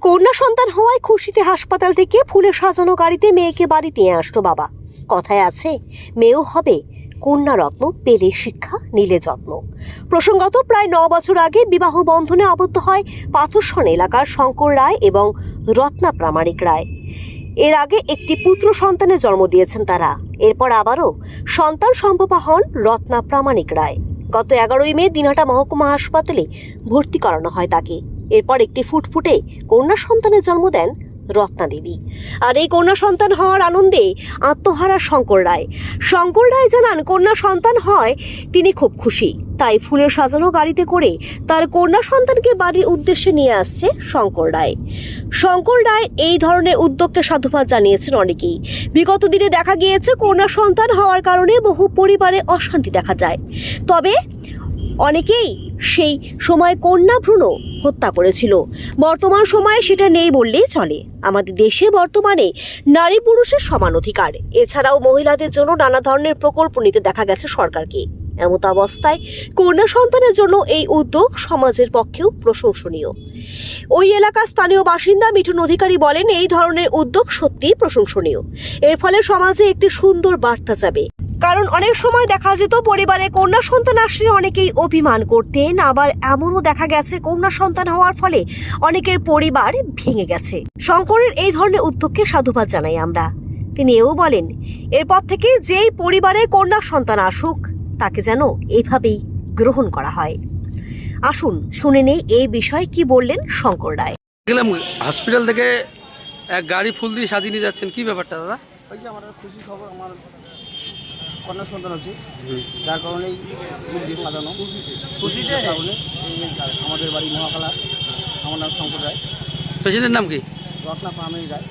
কন্যা সন্তান হওয়ায় খুশিতে হাসপাতাল থেকে ফুলে সাজানো গাড়িতে মেয়েকে বাড়ি নিয়ে আসলো বাবা। কথায় আছে, মেয়েও হবে। কন্যা রত্ন পেলে শিক্ষা, নিলে যত্ন। প্রসঙ্গত প্রায় ন বছর আগে বিবাহ বন্ধনে আবদ্ধ হয় পাথরসন এলাকার শঙ্কর রায় এবং রত্না প্রামাণিক রায়। এর আগে একটি পুত্র সন্তানের জন্ম দিয়েছেন তারা। এরপর আবারও সন্তান সম্ভবা হন রত্না প্রামাণিক রায়। গত এগারোই মে দিনহাটা মহকুমা হাসপাতালে ভর্তি করানো হয় তাকে। এরপর একটি ফুটফুটে কন্যা সন্তানের জন্ম দেন রত্না দেবী। আর এই কন্যা সন্তান হওয়ার আনন্দে আত্মহারা শঙ্কর রায়। শঙ্কর রায় জানান, কন্যা সন্তান হয় তিনি খুব খুশি। তাই ফুলের সাজানো গাড়িতে করে তার কন্যা সন্তানকে বাড়ির উদ্দেশ্যে নিয়ে আসছে শঙ্কর রায়। শঙ্কর রায় এই ধরনের উদ্যোগকে সাধুবাদ জানিয়েছেন অনেকেই। বিগত দিনে দেখা গিয়েছে, কন্যা সন্তান হওয়ার কারণে বহু পরিবারে অশান্তি দেখা যায়। তবে অনেকেই সেই সময় কন্যা ভ্রূণ হত্যা করেছিল। বর্তমান সময়ে সেটা নেই বললেই চলে। আমাদের দেশে বর্তমানে নারী পুরুষের সমান অধিকার। এছাড়াও মহিলাদের জন্য নানা ধরনের প্রকল্প নিতে দেখা গেছে সরকারকে। এমত অবস্থায় কন্যা সন্তানের জন্য এই উদ্যোগ সমাজের পক্ষেও প্রশংসনীয়। ওই এলাকার স্থানীয় বাসিন্দা মিঠুন অধিকারী বলেন, এই ধরনের উদ্যোগ সত্যিই প্রশংসনীয়। এর ফলে সমাজে একটি সুন্দর বার্তা যাবে। কারণ অনেক সময় দেখা যেত পরিবারে কন্যা সন্তান আসলে অনেকেই অভিমান করতেন আবার এমনও দেখা গেছে কন্যা সন্তান হওয়ার ফলে অনেকের পরিবার ভেঙে গেছে। শঙ্করের এই ধরনের উদ্যোগকে সাধুবাদ জানাই আমরা। তিনি এও বলেন এরপর থেকে যেই পরিবারে কন্যা সন্তান আসুক তাকে যেন এইভাবেই গ্রহণ করা হয়। আসুন শুনে নেই এই বিষয়ে কি বললেন শঙ্কর রায়। গেলাম হসপিটাল থেকে এক গাড়ি ফুল দিয়ে সাজিয়ে নিয়ে যাচ্ছেন। কি ব্যাপারটা দাদা? ওই যে আমার খুশি খবর আমার কন্যা সন্তান আছে। যার কারণেই মুখ দিয়ে সাজানো। খুশিতে? কারণে আমাদের বাড়ি মহাকালা আমার নাম শঙ্কর রায়। পেশেন্টের নাম কি? রত্না পামের রায়।